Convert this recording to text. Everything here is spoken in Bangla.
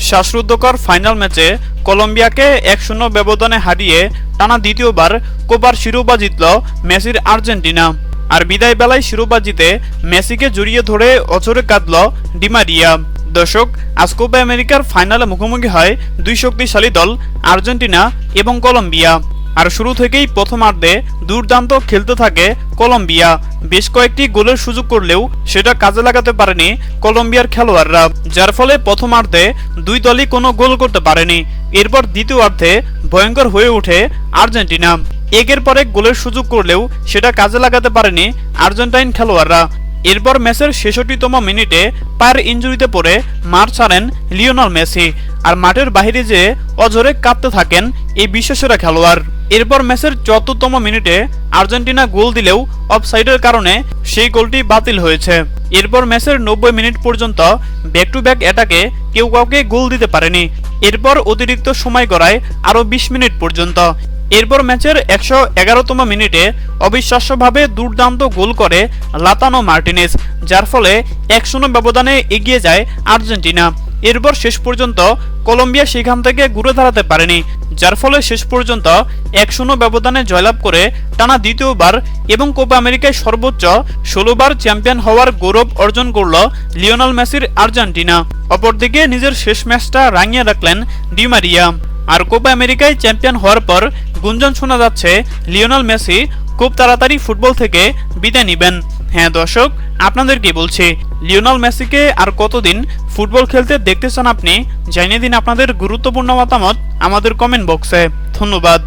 শ্বাসরুদ্ধকর ফাইনাল ম্যাচে কলম্বিয়াকে এক শূন্য ব্যবধানে হারিয়ে টানা দ্বিতীয়বার কোপার শিরোপা জিতল মেসির আর্জেন্টিনা। আর বিদায় বেলায় শিরোপা জিতে মেসিকে জড়িয়ে ধরে অচরে কাঁদল ডিমারিয়া দর্শক, আজ কোপা আমেরিকার ফাইনালে মুখোমুখি হয় দুই শক্তিশালী দল আর্জেন্টিনা এবং কলম্বিয়া। আর শুরু থেকেই প্রথমার্ধে দুর্দান্ত খেলতে থাকে কলম্বিয়া। বেশ কয়েকটি গোলের সুযোগ করলেও সেটা কাজে লাগাতে পারেনি কলম্বিয়ার খেলোয়াড়রা, যার ফলে প্রথমার্ধে দুই দলই কোনো গোল করতে পারেনি। এরপর দ্বিতীয়ার্ধে ভয়ঙ্কর হয়ে ওঠে আর্জেন্টিনা। একের পর এক গোলের সুযোগ করলেও সেটা কাজে লাগাতে পারেনি আর্জেন্টাইন খেলোয়াড়রা। এরপর ম্যাচের ছেষট্টিতম মিনিটে পায়ের ইঞ্জুরিতে পড়ে মাঠ ছাড়েন লিওনাল মেসি। আর মাঠের বাইরে যেয়ে অঝরে কাঁদতে থাকেন এই বিশ্বসেরা খেলোয়াড়। এরপর ম্যাচের চতুর্থতম মিনিটে আর্জেন্টিনা গোল দিলেও অফসাইডের কারণে সেই গোলটি বাতিল হয়েছে। এরপর ম্যাচের নব্বই মিনিট পর্যন্ত ব্যাক টু ব্যাক অ্যাটাকে কেউ কাউকে গোল দিতে পারেনি। এরপর অতিরিক্ত সময় গড়ায় আরও বিশ মিনিট পর্যন্ত। এরপর ম্যাচের একশো এগারোতম মিনিটে অবিশ্বাস্যভাবে দুর্দান্ত গোল করে লাতানো মার্টিনেস যার ফলে এক শূন্য ব্যবধানে এগিয়ে যায় আর্জেন্টিনা। এরপর শেষ পর্যন্ত কলম্বিয়া সেখান থেকে ঘুরে দাঁড়াতে পারেনি, যার ফলে শেষ পর্যন্ত এক শূন্য ব্যবধানে জয়লাভ করে টানা দ্বিতীয়বার এবং কোপা আমেরিকায় সর্বোচ্চ ষোলোবার চ্যাম্পিয়ন হওয়ার গৌরব অর্জন করল লিওনাল মেসির আর্জেন্টিনা। অপরদিকে নিজের শেষ ম্যাচটা রাঙিয়ে রাখলেন ডিমারিয়া আর কোপা আমেরিকায় চ্যাম্পিয়ন হওয়ার পর গুঞ্জন শোনা যাচ্ছে, লিওনাল মেসি খুব তাড়াতাড়ি ফুটবল থেকে বিদায় নেবেন। হ্যাঁ দর্শক আপনাদের কি বলছি, লিওনাল মেসিকে আর কতদিন ফুটবল খেলতে দেখতে চান আপনি, জানিয়ে দিন আপনাদের গুরুত্বপূর্ণ মতামত আমাদের কমেন্ট বক্সে ধন্যবাদ।